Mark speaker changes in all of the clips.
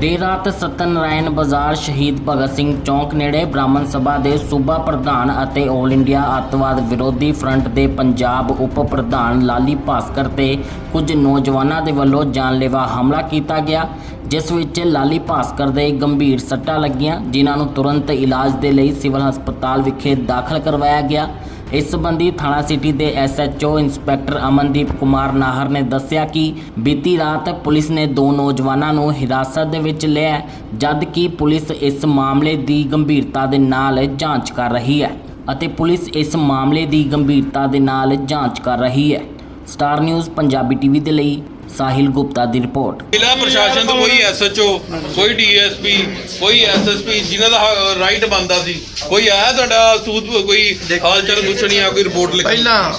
Speaker 1: ਦੇਰ ਰਾਤ ਸਤਨਾਰਾਇਣ ਬਾਜ਼ਾਰ ਸ਼ਹੀਦ ਭਗਤ ਸਿੰਘ ਚੌਂਕ ਨੇੜੇ ਬ੍ਰਾਹਮਣ ਸਭਾ ਦੇ ਸੂਬਾ ਪ੍ਰਧਾਨ ਅਤੇ 올 ਇੰਡੀਆ ਅੱਤਵਾਦ ਵਿਰੋਧੀ ਫਰੰਟ ਦੇ ਪੰਜਾਬ ਉਪ ਪ੍ਰਧਾਨ ਲਾਲੀ ਭਾਸਕਰ ਤੇ ਕੁਝ ਨੌਜਵਾਨਾਂ ਦੇ ਵੱਲੋਂ ਜਾਨਲੇਵਾ ਹਮਲਾ ਕੀਤਾ ਗਿਆ, ਜਿਸ ਵਿੱਚ ਲਾਲੀ ਭਾਸਕਰ ਦੇ ਗੰਭੀਰ ਸੱਟਾਂ ਲੱਗੀਆਂ, ਜਿਨ੍ਹਾਂ ਨੂੰ ਤੁਰੰਤ ਇਲਾਜ ਦੇ ਲਈ ਸਿਵਲ ਹਸਪਤਾਲ ਵਿਖੇ ਦਾਖਲ ਕਰਵਾਇਆ ਗਿਆ। ਇਸ ਸੰਬੰਧੀ ਥਾਣਾ ਸਿਟੀ ਦੇ ਐਸਐਚਓ ਇੰਸਪੈਕਟਰ ਅਮਨਦੀਪ ਕੁਮਾਰ ਨਾਹਰ ਨੇ ਦੱਸਿਆ ਕਿ ਬੀਤੀ ਰਾਤ ਪੁਲਿਸ ਨੇ ਦੋ ਨੌਜਵਾਨਾਂ ਨੂੰ ਹਿਰਾਸਤ ਦੇ ਵਿੱਚ ਲਿਆ ਹੈ, ਜਦ ਕਿ ਪੁਲਿਸ ਇਸ ਮਾਮਲੇ ਦੀ ਗੰਭੀਰਤਾ ਦੇ ਨਾਲ ਜਾਂਚ ਕਰ ਰਹੀ ਹੈ ਅਤੇ ਪੁਲਿਸ ਇਸ ਮਾਮਲੇ ਦੀ ਗੰਭੀਰਤਾ ਦੇ ਨਾਲ ਜਾਂਚ ਕਰ ਰਹੀ ਹੈ। ਸਟਾਰ ਨਿਊਜ਼ ਪੰਜਾਬੀ ਟੀਵੀ ਦੇ ਲਈ ਸਾਹਿਲ ਗੁਪਤਾ ਦੀ ਰਿਪੋਰਟ
Speaker 2: ਜ਼ਿਲ੍ਹਾ ਪ੍ਰਸ਼ਾਸਨ ਤੋਂ ਕੋਈ ਐਸਐਚਓ ਕੋਈ ਡੀਐਸਪੀ ਕੋਈ ਐਸਐਸਪੀ ਜਿਨ੍ਹਾਂ ਦਾ ਰਾਈਟ ਬੰਦਾ ਸੀ ਕੋਈ ਆਇਆ ਤੁਹਾਡਾ ਸੂਤ ਕੋਈ ਹਾਲ ਚਾਲ ਪੁੱਛਣੀ ਆ ਕੋਈ ਰਿਪੋਰਟ ਲਿਖੀ
Speaker 3: ਪਹਿਲਾਂ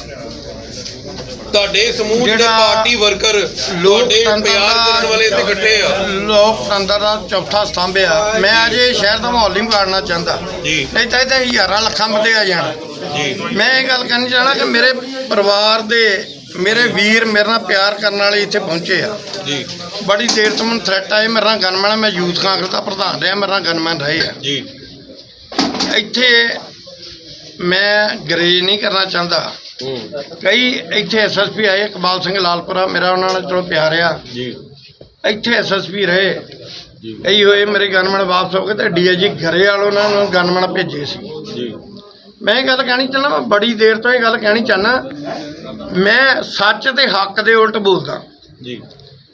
Speaker 2: ਤੁਹਾਡੇ ਸਮੂਹ ਦੇ
Speaker 3: ਜਿਹੜਾ
Speaker 2: ਪਾਰਟੀ ਵਰਕਰ ਤੁਹਾਡੇ
Speaker 3: ਲੋਕਤੰਤਰ
Speaker 2: ਪਿਆਰ ਕਰਨ ਵਾਲੇ ਇੱਥੇ ਇਕੱਠੇ ਆ।
Speaker 3: ਲੋਕਤੰਤਰ ਦਾ ਚੌਥਾ ਸਤੰਭ ਆ। ਮੈਂ ਅਜੇ ਸ਼ਹਿਰ ਦਾ ਮਾਹੌਲ ਨਹੀਂ ਵਿਗਾੜਨਾ ਚਾਹੁੰਦਾ।
Speaker 2: ਜੀ।
Speaker 3: ਨਹੀਂ ਤਾਂ ਹਜ਼ਾਰਾਂ ਲੱਖਾਂ ਬੰਦੇ ਆ ਜਾਣ।
Speaker 2: ਜੀ।
Speaker 3: ਮੈਂ ਇਹ ਗੱਲ ਕਰਨੀ ਚਾਹਣਾ ਕਿ ਮੇਰੇ ਪਰਿਵਾਰ ਦੇ ਮੇਰੇ ਵੀਰ ਮੇਰੇ ਨਾਲ ਪਿਆਰ ਕਰਨ ਵਾਲੇ ਇੱਥੇ ਪਹੁੰਚੇ ਆ।
Speaker 2: ਜੀ।
Speaker 3: ਬੜੀ ਦੇਰ ਤੋਂ ਮੈਨੂੰ ਥ੍ਰੈਟ ਆਏ ਮੇਰੇ ਨਾਲ ਗਨਮੈਨ ਮੈਂ ਯੂਥ ਕਾਂਗਰਸ ਦਾ ਪ੍ਰਧਾਨ ਰਿਹਾ ਮੇਰੇ ਨਾਲ ਗਨਮੈਨ ਰਹੇ ਆ।
Speaker 2: ਜੀ।
Speaker 3: ਇੱਥੇ ਮੈਂ ਗਰੇਜ ਨਹੀਂ ਕਰਨਾ ਚਾਹੁੰਦਾ।
Speaker 2: ਹੂੰ।
Speaker 3: ਕਈ ਇੱਥੇ ਐਸਐਸਪੀ ਆਏ ਇਕਬਾਲ ਸਿੰਘ ਲਾਲਪੁਰਾ ਮੇਰਾ ਉਹਨਾਂ ਨਾਲ ਚਲੋ ਪਿਆਰ ਆ।
Speaker 2: ਜੀ।
Speaker 3: ਇੱਥੇ ਐਸਐਸਪੀ ਰਹੇ।
Speaker 2: ਜੀ।
Speaker 3: ਕਈ ਹੋਏ ਮੇਰੇ ਗਨਮੈਨ ਵਾਪਸ ਹੋ ਗਏ ਤੇ ਡੀਆਈਜੀ ਘਰੇ ਵਾਲ ਉਹਨਾਂ ਨੂੰ ਗਨਮੈਨ ਭੇਜੇ ਸੀ।
Speaker 2: ਜੀ।
Speaker 3: ਮੈਂ ਇਹ ਗੱਲ ਕਹਿਣੀ ਚਾਹੁੰਦਾ ਮੈਂ ਬੜੀ ਦੇਰ ਤੋਂ ਇਹ ਗੱਲ ਕਹਿਣੀ ਚਾਹੁੰਦਾ ਮੈਂ ਸੱਚ ਤੇ ਹੱਕ ਦੇ ਉਲਟ ਬੋਲਦਾ।
Speaker 2: ਜੀ।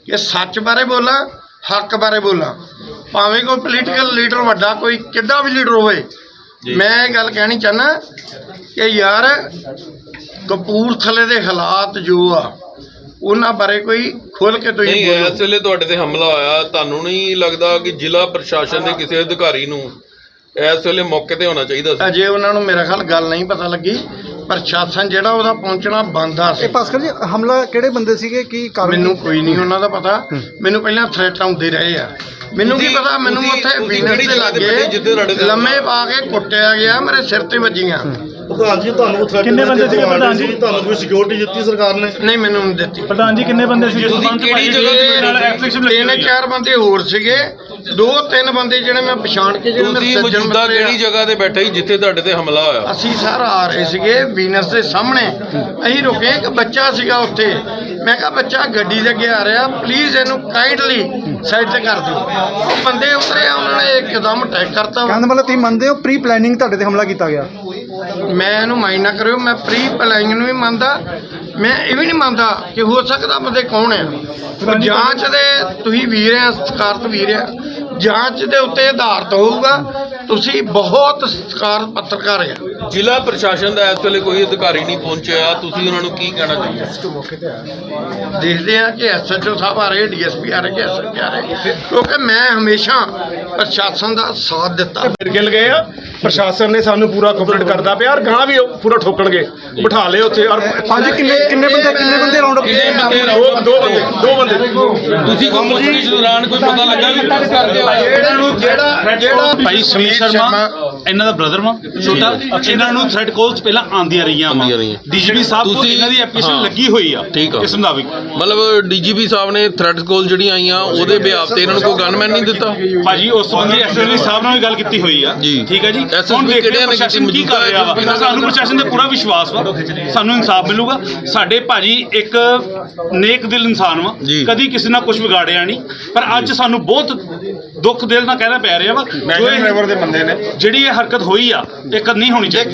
Speaker 3: ਕਿ ਸੱਚ ਬਾਰੇ ਬੋਲਾਂ ਹੱਕ ਬਾਰੇ ਬੋਲਾਂ ਭਾਵੇਂ ਕੋਈ ਪੋਲੀਟੀਕਲ ਲੀਡਰ ਵੱਡਾ ਕੋਈ ਕਿੱਡਾ ਵੀ ਲੀਡਰ ਹੋਵੇ। ਮੈਂ ਇਹ ਗੱਲ ਕਹਿਣੀ ਚਾਹੁੰਦਾ ਕਿ ਯਾਰ ਕਪੂਰਥਲੇ ਦੇ ਹਾਲਾਤ ਜੋ ਆ ਉਹਨਾਂ ਬਾਰੇ ਕੋਈ ਖੁੱਲ ਕੇ ਤੁਸੀਂ
Speaker 2: ਨਹੀਂ ਇਸ ਵੇਲੇ ਤੁਹਾਡੇ ਤੇ ਹਮਲਾ ਹੋਇਆ ਤੁਹਾਨੂੰ ਨਹੀਂ ਲੱਗਦਾ ਕਿ ਜ਼ਿਲ੍ਹਾ ਪ੍ਰਸ਼ਾਸਨ ਦੇ ਕਿਸੇ ਅਧਿਕਾਰੀ ਨੂੰ ਇਸ ਵੇਲੇ ਮੌਕੇ ਤੇ ਹੋਣਾ ਚਾਹੀਦਾ ਸੀ?
Speaker 3: ਅਜੇ ਉਹਨਾਂ ਨੂੰ ਮੇਰਾ ਖਿਆਲ ਗੱਲ ਨਹੀਂ ਪਤਾ ਲੱਗੀ। ਪ੍ਰਸ਼ਾਸਨ ਜਿਹੜਾ ਉਹਦਾ ਪਹੁੰਚਣਾ ਬੰਦਾ ਸੀ।
Speaker 4: ਇਹ ਭਾਸਕਰ ਜੀ ਹਮਲਾ ਕਿਹੜੇ ਬੰਦੇ ਸੀਗੇ? ਕੀ ਕਾਰਨ
Speaker 3: ਮੈਨੂੰ ਕੋਈ ਨਹੀਂ ਉਹਨਾਂ ਦਾ ਪਤਾ। ਮੈਨੂੰ ਪਹਿਲਾਂ ਥ੍ਰੈਟ ਆਉਂਦੇ ਰਹੇ ਆ। ਮੈਨੂੰ ਕੀ ਪਤਾ ਮੈਨੂੰ ਉੱਥੇ ਵੀਨਰ ਤੇ ਲੱਗੇ ਲੰਮੇ ਪਾ ਕੇ ਕੁੱਟਿਆ ਗਿਆ ਮੇਰੇ ਸਿਰ ਤੇ ਵੱਜੀਆਂ।
Speaker 5: ਪ੍ਰਧਾਨ ਜੀ ਤੁਹਾਨੂੰ ਥ੍ਰੈਟ
Speaker 4: ਕਿੰਨੇ ਬੰਦੇ ਸੀਗੇ ਪ੍ਰਧਾਨ ਜੀ?
Speaker 5: ਤੁਹਾਨੂੰ ਕੋਈ ਸਿਕਿਉਰਿਟੀ ਦਿੱਤੀ ਸਰਕਾਰ ਨੇ?
Speaker 3: ਨਹੀਂ ਮੈਨੂੰ ਨਹੀਂ ਦਿੱਤੀ।
Speaker 4: ਪ੍ਰਧਾਨ ਜੀ ਕਿੰਨੇ ਬੰਦੇ ਸੀ
Speaker 2: ਤੁਸੀਂ ਕਿਹੜੀ ਜਗ੍ਹਾ ਤੇ
Speaker 4: application ਲੱਗੀ
Speaker 3: ਤਿੰਨ। ਚਾਰ ਬੰਦੇ ਹੋਰ ਸੀਗੇ। ਦੋ ਤਿੰਨ ਬੰਦੇ ਜਿਹੜੇ ਮੈਂ ਪਛਾਣ ਕੇ ਜਿਹੜੇ
Speaker 2: ਤੁਸੀਂ
Speaker 3: ਸੱਜਣ
Speaker 2: ਮੌਜੂਦਾ। ਕਿਹੜੀ ਜਗ੍ਹਾ ਤੇ ਬੈਠੇ ਸੀ ਜਿੱਥੇ ਤੁਹਾਡੇ ਤੇ ਹਮਲਾ ਹੋਇਆ?
Speaker 3: ਅਸੀਂ ਸਰ ਆ ਰਹੇ ਸੀਗੇ ਵੀਨਸ ਦੇ ਸਾਹਮਣੇ। ਅਸੀਂ ਰੁਕੇ ਇੱਕ ਬੱਚਾ ਸੀਗਾ ਉੱਥੇ। ਮੈਂ ਕਿਹਾ ਬੱਚਾ ਗੱਡੀ ਦੇ ਅੱਗੇ ਆ ਰਿਹਾ ਪਲੀਜ਼ ਇਹਨੂੰ ਕਾਈਂਡਲੀ ਸਾਈਡ ਤੇ ਕਰ ਦਿਓ। ਉਹ ਬੰਦੇ ਉਤਰੇ ਆ, ਉਹਨਾਂ ਨੇ ਇੱਕਦਮ ਅਟੈਕ ਕਰਤਾ।
Speaker 4: ਕਹਿੰਦੇ ਮਤਲਬ ਤੁਸੀਂ ਮੰਨਦੇ ਹੋ ਪ੍ਰੀ ਪਲੈਨਿੰਗ ਤੁਹਾਡੇ ਤੇ ਹਮਲਾ ਕੀਤਾ ਗਿਆ?
Speaker 3: ਮੈਂ ਇਹਨੂੰ ਮਾਈਂਡ ਨਾ ਕਰਿਓ ਮੈਂ ਪ੍ਰੀ ਪਲਾਈਂਗ ਨੂੰ ਵੀ ਮੰਨਦਾ। ਮੈਂ ਇਹ ਵੀ ਨਹੀਂ ਮੰਨਦਾ ਕਿ ਹੋ ਸਕਦਾ ਬੰਦੇ ਕੌਣ ਆ। ਜਾਂਚ ਦੇ ਤੁਸੀਂ ਵੀਰ ਆ ਸਤਿਕਾਰਤ ਵੀਰ ਆ। ਜਾਂਚ ਦੇ ਉੱਤੇ ਆਧਾਰਿਤ ਹੋਊਗਾ। ਤੁਸੀਂ ਬਹੁਤ ਸਤਿਕਾਰਤ ਪੱਤਰਕਾਰ ਆ।
Speaker 2: ਜ਼ਿਲ੍ਹਾ ਪ੍ਰਸ਼ਾਸਨ ਦਾ ਇਸ ਵੇਲੇ ਕੋਈ ਅਧਿਕਾਰੀ ਨਹੀਂ ਪਹੁੰਚਿਆ। ਤੁਸੀਂ ਉਹਨਾਂ ਨੂੰ ਕੀ ਕਹਿਣਾ ਚਾਹੁੰਦੇ
Speaker 3: ਦੇਖਦੇ ਆ ਕਿ ਐਸਐਚਓ ਸਾਹਿਬ ਆ ਰਹੇ ਡੀਐਸਪੀ ਆ ਰਹੇ ਕਿ ਐਸਐਸਪੀ ਆ ਰਹੇ। ਕਿਉਂਕਿ ਮੈਂ ਹਮੇਸ਼ਾ ਪ੍ਰਸ਼ਾਸਨ ਦਾ ਸਾਥ ਦਿੱਤਾ।
Speaker 6: ਗਿਲ ਗਏ ਆ। ਪ੍ਰਸ਼ਾਸਨ ਨੇ ਸਾਨੂੰ ਪੂਰਾ ਕੋਆਪਰੇਟ ਕਰਦਾ ਪਿਆ ਔਰ ਗਾਂ ਵੀ ਉਹ ਪੂਰਾ ਠੋਕਣਗੇ। ਬਿਠਾ ਲਏ ਉੱਥੇ ਔਰ
Speaker 4: ਹਾਂਜੀ ਕਿੰਨੇ ਕਿੰਨੇ ਬੰਦੇ ਕਿੰਨੇ ਬੰਦੇ ਰਾਉਂਡ ਅਪ
Speaker 2: ਕਿੰਨੇ ਬੰਦੇ
Speaker 6: ਦੋ ਦੋ ਬੰਦੇ ਦੋ ਬੰਦੇ।
Speaker 2: ਤੁਸੀਂ ਕੋਈ ਪੁੱਛਗਿੱਛ ਦੌਰਾਨ ਕੋਈ ਪਤਾ ਲੱਗਾ ਵੀ ਕਰਦੇ ਹੋ?
Speaker 3: ਜਿਹੜਾ ਨੂੰ ਜਿਹੜਾ ਜਿਹੜਾ
Speaker 7: ਭਾਈ ਸਮੀਰ ਸ਼ਰਮਾ ਇਹਨਾਂ ਦਾ ਬ੍ਰਦਰ ਵਾ ਛੋਟਾ। ਇਹਨਾਂ ਨੂੰ ਥ੍ਰੈਡ ਕਾਲਸ ਪਹਿਲਾਂ ਆਉਂਦੀਆਂ ਰਹੀਆਂ ਵਾ। ਡੀਜੀਪੀ ਸਾਹਿਬ ਤੋਂ
Speaker 2: ਤੁਸੀਂ-
Speaker 7: ਇਹਨਾਂ ਦੀ ਐਪਲੀਕੇਸ਼ਨ। ਲੱਗੀ ਹੋਈ ਆ
Speaker 2: ਠੀਕ ਆ।
Speaker 7: ਇਸ ਮੁਤਾਬਿਕ।
Speaker 2: ਮਤਲਬ ਡੀਜੀਪੀ ਸਾਹਿਬ ਨੇ ਥ੍ਰੈਟ ਕਾਲ ਜਿਹੜੀਆਂ ਆਈਆਂ ਉਹਦੇ ਬਿਆਪ ਤੇ ਇਹਨਾਂ ਨੂੰ ਕੋਈ ਗਨਮੈਨ ਨਹੀਂ ਦਿੱਤਾ?
Speaker 7: ਭਾਜੀ ਉਸ ਸੰਬੰਧੀ ਐਸਐਸਪੀ ਸਾਹਿਬ ਨਾਲ ਵੀ ਗੱਲ ਕੀਤੀ ਹੋਈ ਆ।
Speaker 2: ਜੀ।
Speaker 7: ਠੀਕ ਹੈ ਜੀ?
Speaker 2: SSP
Speaker 7: ਹੁਣ ਦੇਖਦੇ ਹਾਂ
Speaker 2: ਨੇ
Speaker 7: ਪ੍ਰਸ਼ਾਸਨ
Speaker 2: ਕੀਤੀ?
Speaker 7: ਕੀ ਕਰ ਰਿਹਾ ਵਾ। ਸਾਨੂੰ ਪ੍ਰਸ਼ਾਸਨ ਤੇ ਪੂਰਾ ਵਿਸ਼ਵਾਸ ਵਾ। ਸਾਨੂੰ ਇਨਸਾਫ ਮਿਲੂਗਾ। ਸਾਡੇ ਭਾਜੀ ਇੱਕ ਨੇਕ ਦਿਲ ਇਨਸਾਨ ਵਾ।
Speaker 2: ਜੀ।
Speaker 7: ਕਦੀ ਕਿਸੇ ਨਾਲ ਕੁਝ ਵਿਗਾੜਿਆ ਨਹੀਂ। ਪਰ ਅੱਜ ਸਾਨੂੰ ਬਹੁਤ ਦੁੱਖ ਦਿਲ ਨਾਲ ਕਹਿਣਾ ਪੈ ਰਿਹਾ ਵਾ। ਜੋ ਇਹ-
Speaker 6: ਡਰਾਈਵਰ ਦੇ ਬੰਦੇ ਨੇ।
Speaker 7: ਜਿਹੜੀ ਇਹ ਹਰਕਤ ਹੋਈ ਆ ਇਹ ਕਦ ਨਹੀਂ ਹੋਣੀ ਚਾਹੀਦੀ।